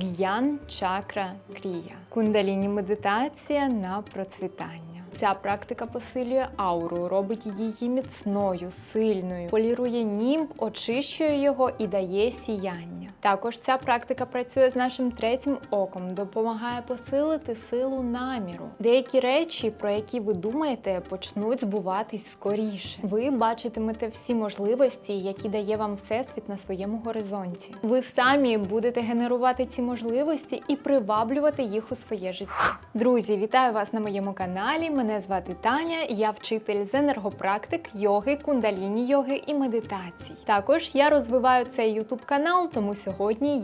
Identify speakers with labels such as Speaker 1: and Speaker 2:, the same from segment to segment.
Speaker 1: Г'ян Чакра Крія. Кундаліні медитація на процвітання. Ця практика посилює ауру, робить її міцною, сильною, полірує німб, очищує його і дає сіяння. Також ця практика працює з нашим третім оком, допомагає посилити силу наміру. Деякі речі, про які ви думаєте, почнуть збуватись скоріше. Ви бачитимете всі можливості, які дає вам всесвіт на своєму горизонті. Ви самі будете генерувати ці можливості і приваблювати їх у своє життя. Друзі, вітаю вас на моєму каналі. Мене звати Таня, я вчитель з енергопрактик, йоги, кундаліні йоги і медитацій. Також я розвиваю цей YouTube канал, тому сьогодні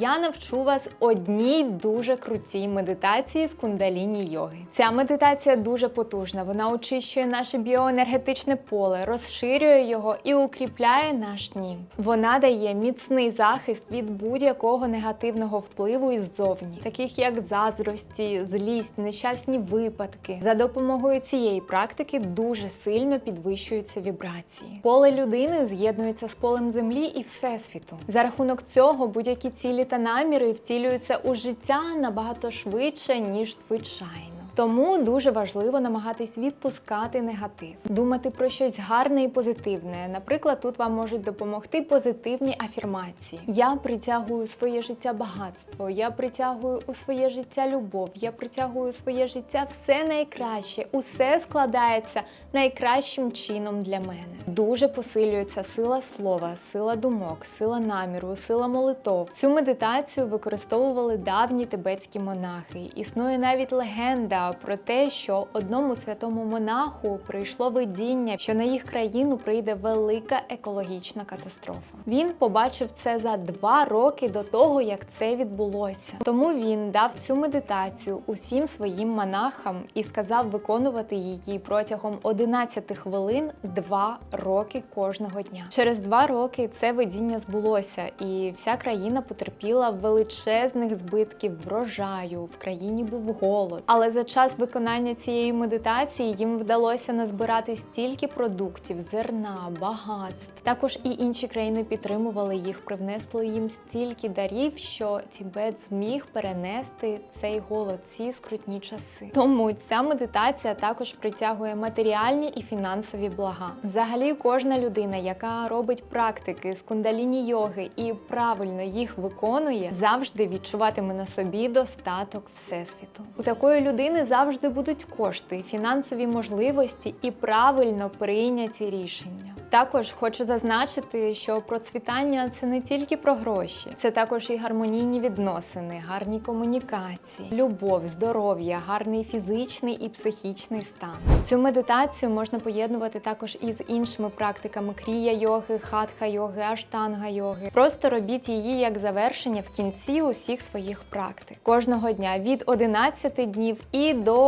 Speaker 1: я навчу вас одній дуже крутій медитації з кундаліні йоги. Ця медитація дуже потужна. Вона очищує наше біоенергетичне поле, розширює його і укріпляє наш нім. Вона дає міцний захист від будь-якого негативного впливу іззовні, таких як заздрості, злість, нещасні випадки. За допомогою цієї практики дуже сильно підвищуються вібрації. Поле людини з'єднується з полем землі і всесвіту. За рахунок цього будь-які цілі та наміри втілюються у життя набагато швидше ніж звичайно. Тому дуже важливо намагатись відпускати негатив, думати про щось гарне і позитивне. Наприклад, тут вам можуть допомогти позитивні афірмації. Я притягую своє життя багатство, я притягую у своє життя любов, я притягую у своє життя все найкраще, усе складається найкращим чином для мене. Дуже посилюється сила слова, сила думок, сила наміру, сила молитов. Цю медитацію використовували давні тибетські монахи. Існує навіть легенда про те, що одному святому монаху прийшло видіння, що на їх країну прийде велика екологічна катастрофа. Він побачив це за два роки до того, як це відбулося. Тому він дав цю медитацію усім своїм монахам і сказав виконувати її протягом 11 хвилин два роки кожного дня. Через два роки це видіння збулося, і вся країна потерпіла величезних збитків врожаю. В країні був голод. Але за час виконання цієї медитації їм вдалося назбирати стільки продуктів, зерна, багатств. Також і інші країни підтримували їх, привнесли їм стільки дарів, що Тібет зміг перенести цей голод, ці скрутні часи. Тому ця медитація також притягує матеріальні і фінансові блага. Взагалі, кожна людина, яка робить практики з кундаліні йоги і правильно їх виконує, завжди відчуватиме на собі достаток всесвіту. У такої людини завжди будуть кошти, фінансові можливості і правильно прийняті рішення. Також хочу зазначити, що процвітання це не тільки про гроші, це також і гармонійні відносини, гарні комунікації, любов, здоров'я, гарний фізичний і психічний стан. Цю медитацію можна поєднувати також із іншими практиками крія йоги, хатха йоги, аштанга йоги. Просто робіть її як завершення в кінці усіх своїх практик кожного дня від 11 днів і до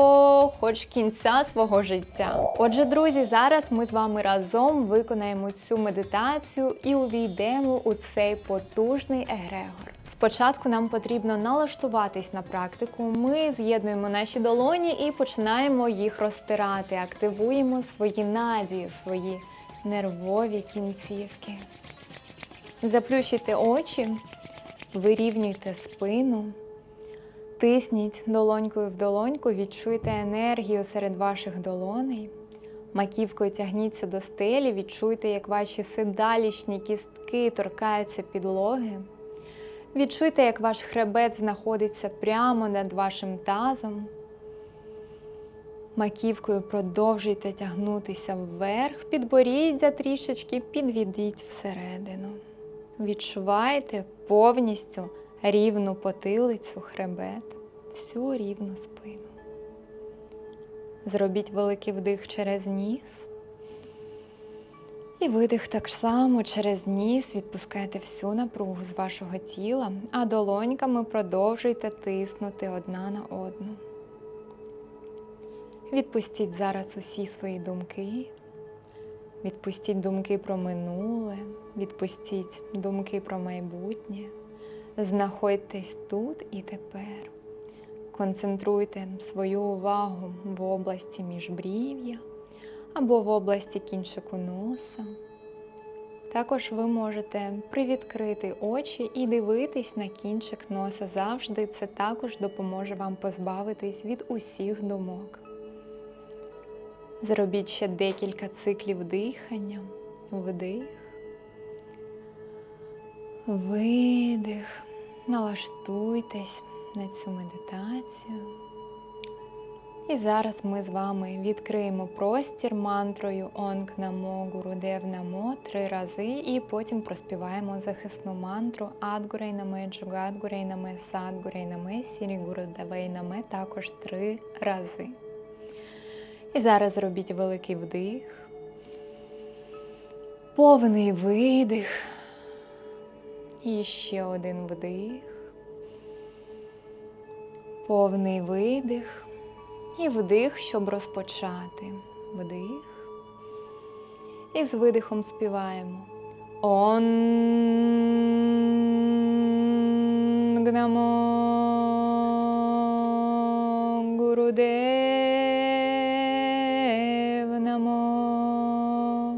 Speaker 1: хоч кінця свого життя. Отже, друзі, зараз ми з вами разом виконаємо цю медитацію і увійдемо у цей потужний егрегор. Спочатку нам потрібно налаштуватись на практику. Ми з'єднуємо наші долоні і починаємо їх розтирати, активуємо свої надії, свої нервові кінцівки. Заплющуйте очі, вирівнюйте спину, тисніть долонькою в долоньку, відчуйте енергію серед ваших долоней. Маківкою тягніться до стелі, відчуйте, як ваші седалічні кістки торкаються підлоги. Відчуйте, як ваш хребет знаходиться прямо над вашим тазом. Маківкою продовжуйте тягнутися вверх, підборіддя трішечки підведіть всередину. Відчувайте повністю рівну потилицю, хребет, всю рівну спину. Зробіть великий вдих через ніс. І видих так само через ніс, відпускайте всю напругу з вашого тіла, а долоньками продовжуйте тиснути одна на одну. Відпустіть зараз усі свої думки. Відпустіть думки про минуле, відпустіть думки про майбутнє. Знаходьтесь тут і тепер. Концентруйте свою увагу в області міжбрів'я або в області кінчику носа. Також ви можете привідкрити очі і дивитись на кінчик носа завжди. Це також допоможе вам позбавитись від усіх думок. Зробіть ще декілька циклів дихання. Вдих. Видих. Налаштуйтесь на цю медитацію. І зараз ми з вами відкриємо простір мантрою Онг Намо Гуру Дев Намо три рази, і потім проспіваємо захисну мантру Адгурей Наме, Джугадгурей Наме, Садгурей Наме, Сірі Гуру Давей Наме також три рази. І зараз зробіть великий вдих, повний видих. І ще один вдих, повний видих. І вдих, щоб розпочати. Вдих. І з видихом співаємо. Он Намо Гурудев Намо.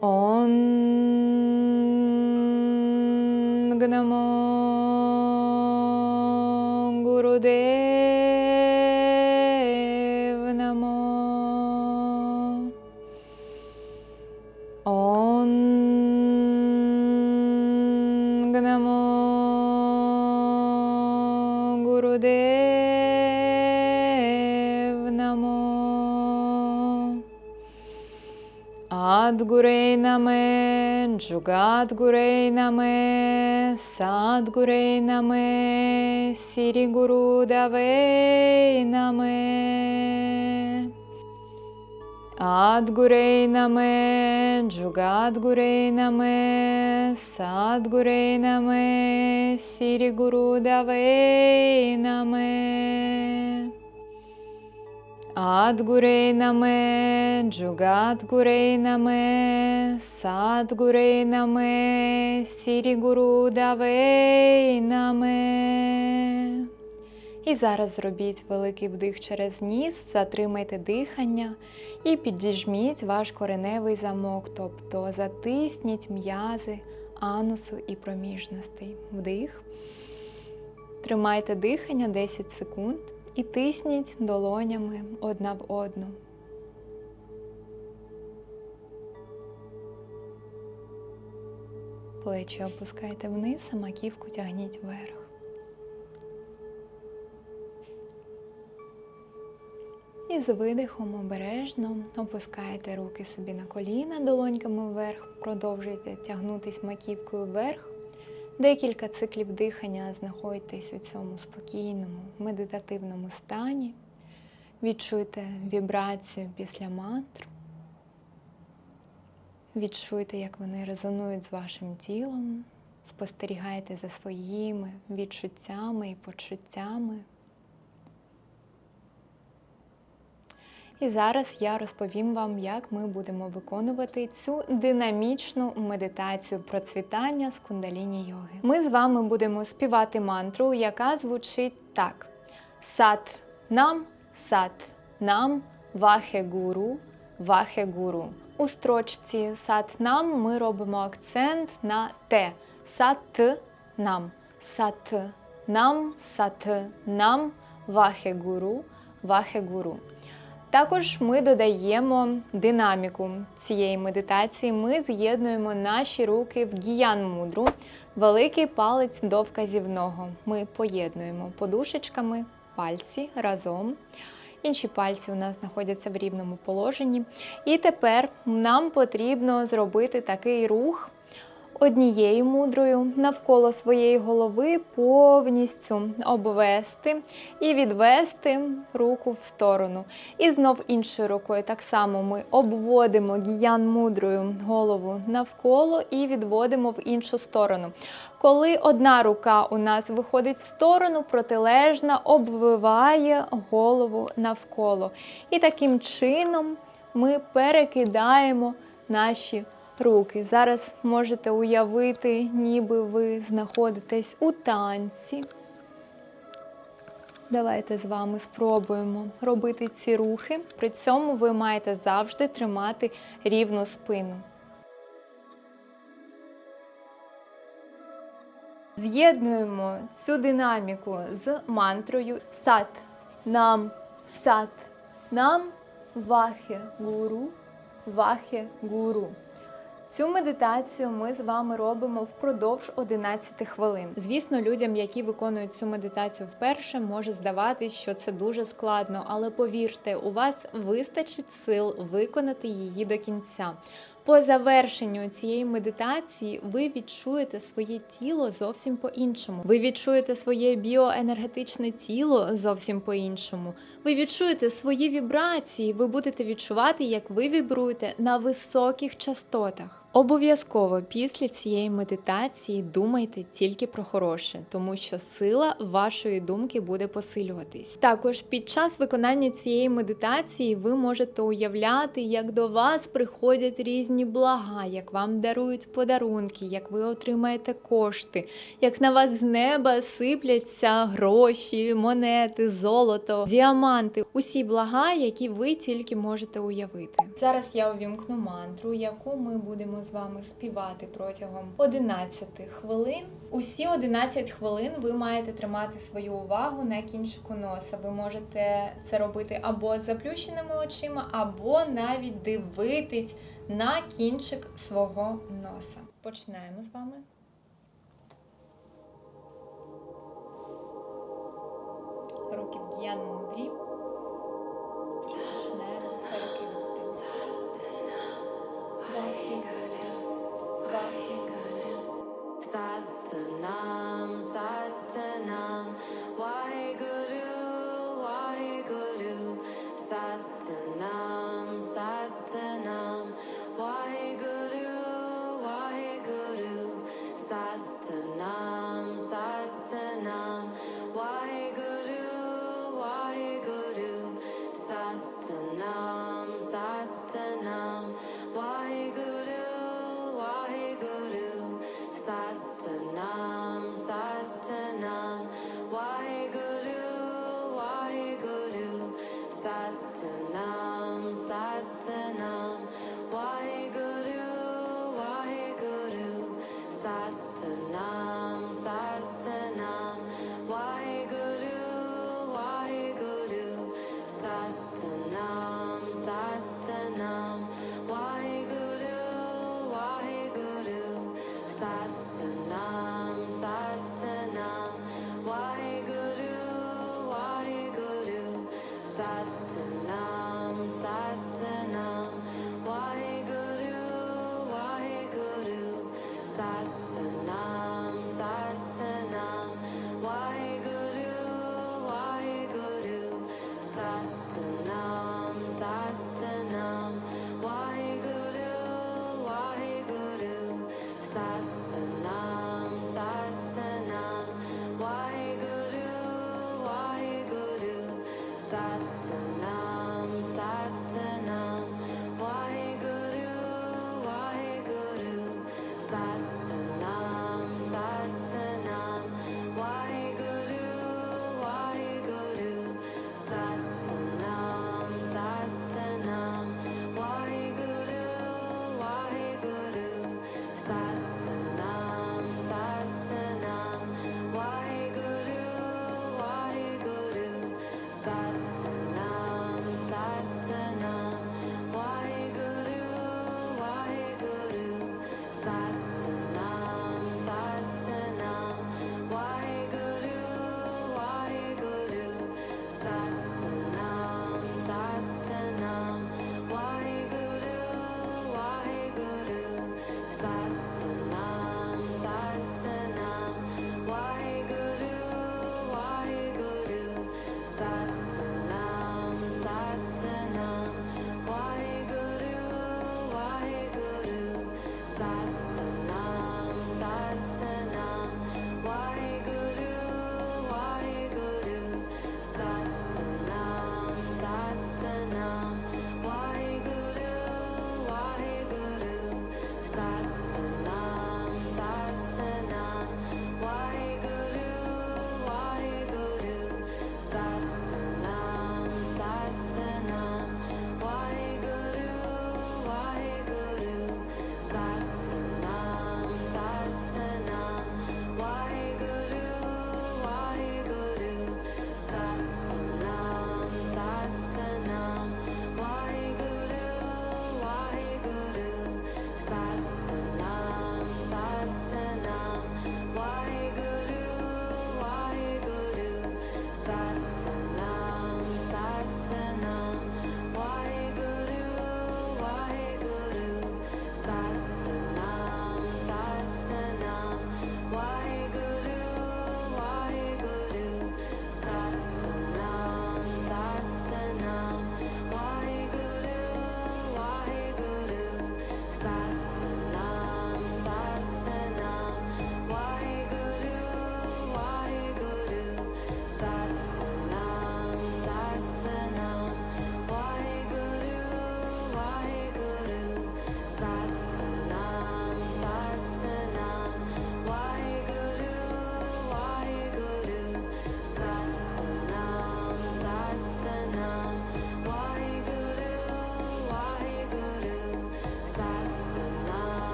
Speaker 1: Он Намо Гурудев Намо. Он Намо Гурудев Намо. Адгурей наме, Джугадгурей наме, Садгурей наме, Сірі Гуру Давей наме. Адгурей наме, Джугадгурей наме, Садгурей наме, Сірі Давей наме. Адгурей наме, Джугадгурей наме, Садгурей наме, Сірі Гуру Давей наме. І зараз зробіть великий вдих через ніс, затримайте дихання і підіжміть ваш кореневий замок, тобто затисніть м'язи анусу і проміжностей. Вдих. Тримайте дихання 10 секунд і тисніть долонями одна в одну. Плечі опускайте вниз, а маківку тягніть вверх. І з видихом обережно опускайте руки собі на коліна долоньками вверх, продовжуйте тягнутись маківкою вверх. Декілька циклів дихання знаходьтесь у цьому спокійному, медитативному стані. Відчуйте вібрацію після мантр. Відчуйте, як вони резонують з вашим тілом. Спостерігайте за своїми відчуттями і почуттями. І зараз я розповім вам, як ми будемо виконувати цю динамічну медитацію процвітання з кундаліні йоги. Ми з вами будемо співати мантру, яка звучить так: Сат нам, сат нам, вахе гуру, вахе гуру. У строчці сат нам ми робимо акцент на те. Сат нам, сат нам, сат нам, вахе гуру, вахе гуру. Також ми додаємо динаміку цієї медитації. Ми з'єднуємо наші руки в гіян мудру, великий палець до вказівного. Ми поєднуємо подушечками пальці разом. Інші пальці у нас знаходяться в рівному положенні. І тепер нам потрібно зробити такий рух однією мудрою навколо своєї голови повністю обвести і відвести руку в сторону. І знов іншою рукою так само ми обводимо гіян мудрою голову навколо і відводимо в іншу сторону. Коли одна рука у нас виходить в сторону, протилежна обвиває голову навколо. І таким чином ми перекидаємо наші руки. Зараз можете уявити, ніби ви знаходитесь у танці. Давайте з вами спробуємо робити ці рухи. При цьому ви маєте завжди тримати рівну спину. З'єднуємо цю динаміку з мантрою сат. Нам сат. Нам вахе гуру, вахе гуру. Цю медитацію ми з вами робимо впродовж 11 хвилин. Звісно, людям, які виконують цю медитацію вперше, може здаватись, що це дуже складно, але повірте, у вас вистачить сил виконати її до кінця. По завершенню цієї медитації ви відчуєте своє тіло зовсім по-іншому. Ви відчуєте своє біоенергетичне тіло зовсім по-іншому. Ви відчуєте свої вібрації, ви будете відчувати, як ви вібруєте на високих частотах. Обов'язково після цієї медитації думайте тільки про хороше, тому що сила вашої думки буде посилюватись. Також під час виконання цієї медитації ви можете уявляти, як до вас приходять різні блага, як вам дарують подарунки, як ви отримаєте кошти, як на вас з неба сипляться гроші, монети, золото, діаманти, усі блага, які ви тільки можете уявити. Зараз я увімкну мантру, яку ми будемо з вами співати протягом 11 хвилин. Усі 11 хвилин ви маєте тримати свою увагу на кінчику носа. Ви можете це робити або з заплющеними очима, або навіть дивитись на кінчик свого носа. Починаємо з вами. Руки в діян мудрі. Почнемо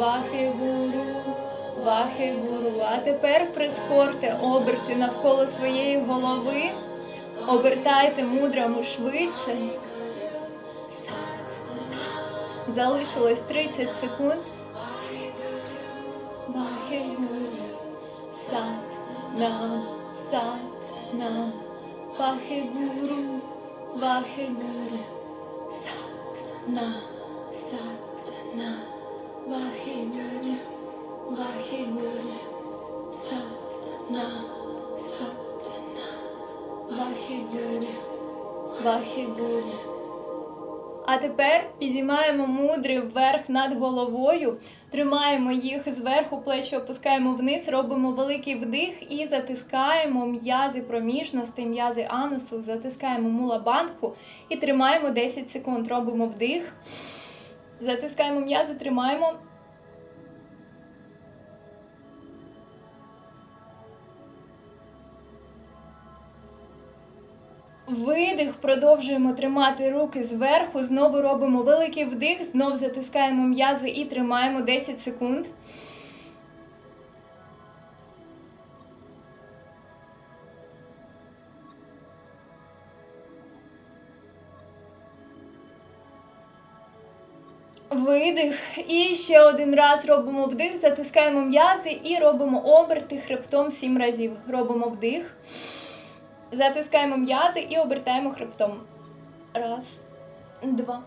Speaker 1: Вахигуру, Вахигуру. А тепер прискорте оберти навколо своєї голови. Обертайте мудрому швидше. Залишилось 30 секунд. Вахигуру, сад нам, сад нам. Вахигуру, Вахигуру, сад нам, сад нам. Сад нам, сад нам. Вахигуру, Вахигуру. А тепер підіймаємо мудри вверх над головою, тримаємо їх зверху, плечі опускаємо вниз, робимо великий вдих і затискаємо м'язи проміжностей, м'язи анусу, затискаємо мулабандху і тримаємо 10 секунд. Робимо вдих, затискаємо м'язи, тримаємо. Видих, продовжуємо тримати руки зверху. Знову робимо великий вдих, знов затискаємо м'язи і тримаємо 10 секунд. Видих. І ще один раз робимо вдих, затискаємо м'язи і робимо оберти хребтом 7 разів. Робимо вдих. Затискаємо м'язи і обертаємо хребтом. Раз, два,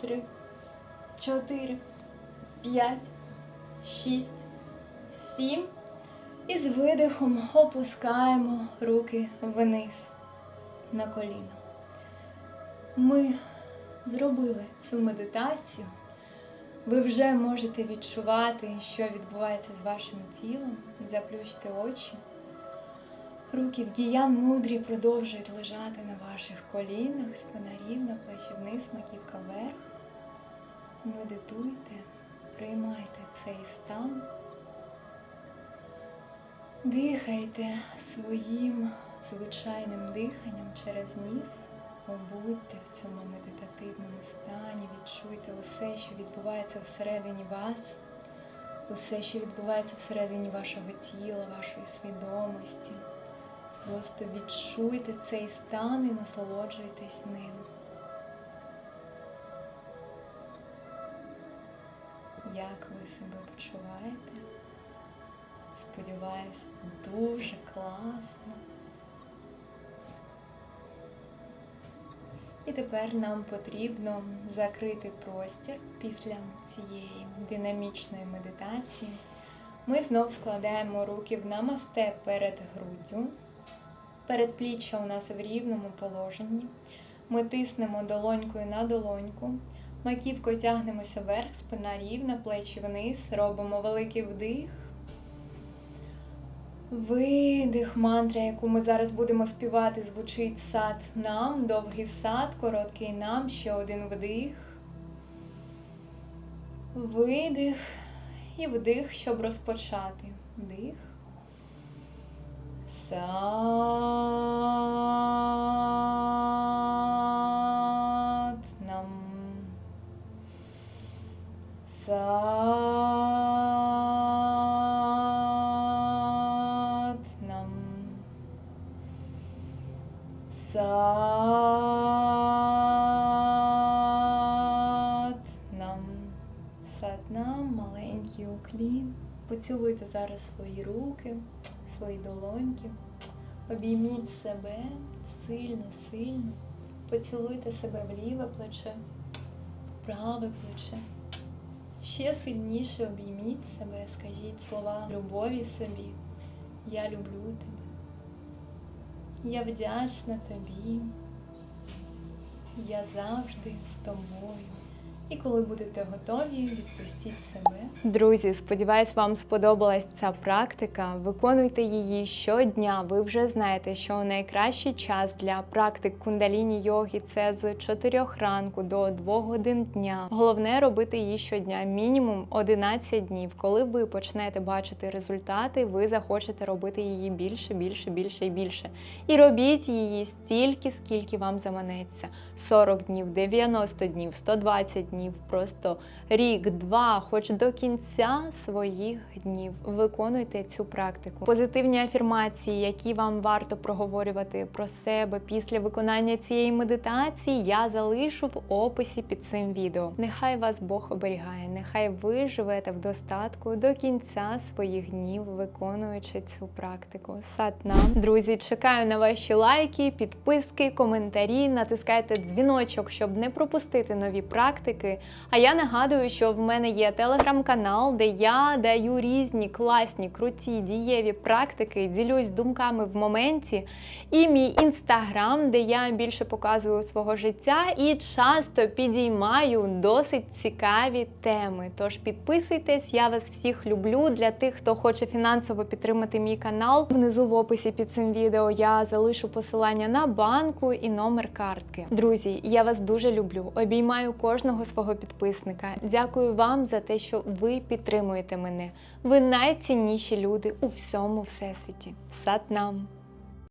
Speaker 1: три, чотири, п'ять, шість, сім. І з видихом опускаємо руки вниз на коліно. Ми зробили цю медитацію. Ви вже можете відчувати, що відбувається з вашим тілом. Заплющте очі. Руки в гіян мудрі продовжують лежати на ваших колінах, спина рівна, плечі вниз, маківка вверх. Медитуйте, приймайте цей стан. Дихайте своїм звичайним диханням через ніс. Побудьте в цьому медитативному стані, відчуйте усе, що відбувається всередині вас, усе, що відбувається всередині вашого тіла, вашої свідомості. Просто відчуйте цей стан і насолоджуйтесь ним. Як ви себе почуваєте? Сподіваюсь, дуже класно. І тепер нам потрібно закрити простір після цієї динамічної медитації. Ми знов складаємо руки в намасте перед груддю. Передпліччя у нас в рівному положенні. Ми тиснемо долонькою на долоньку. Маківкою тягнемося вверх, спина рівна, плечі вниз. Робимо великий вдих. Видих, мантра, яку ми зараз будемо співати, звучить сад нам, довгий сад, короткий нам, ще один вдих. Видих і вдих, щоб розпочати. Вдих. Сад зараз свої руки, свої долоньки. Обійміть себе сильно, сильно. Поцілуйте себе в ліве плече, в праве плече. Ще сильніше обійміть себе, скажіть слова любові собі. Я люблю тебе. Я вдячна тобі. Я завжди з тобою. І коли будете готові, відпустіть себе. Друзі, сподіваюсь, вам сподобалась ця практика. Виконуйте її щодня. Ви вже знаєте, що найкращий час для практик кундаліні йоги це з 4 ранку до 2 годин дня. Головне робити її щодня, мінімум 11 днів. Коли ви почнете бачити результати, ви захочете робити її більше, більше, більше і більше. І робіть її стільки, скільки вам заманеться: 40 днів, 90 днів, 120 днів. Днів, просто рік, два, хоч до кінця своїх днів. Виконуйте цю практику. Позитивні афірмації, які вам варто проговорювати про себе після виконання цієї медитації, я залишу в описі під цим відео. Нехай вас Бог оберігає, нехай ви живете в достатку до кінця своїх днів, виконуючи цю практику. Сатнам. Друзі, чекаю на ваші лайки, підписки, коментарі. Натискайте дзвіночок, щоб не пропустити нові практики. А я нагадую, що в мене є телеграм-канал, де я даю різні класні, круті, дієві практики, ділюсь думками в моменті. І мій інстаграм, де я більше показую свого життя і часто підіймаю досить цікаві теми. Тож підписуйтесь, я вас всіх люблю. Для тих, хто хоче фінансово підтримати мій канал. Внизу в описі під цим відео я залишу посилання на банку і номер картки. Друзі, я вас дуже люблю. Обіймаю кожного свого підписника. Дякую вам за те, що ви підтримуєте мене. Ви найцінніші люди у всьому всесвіті. Сатнам!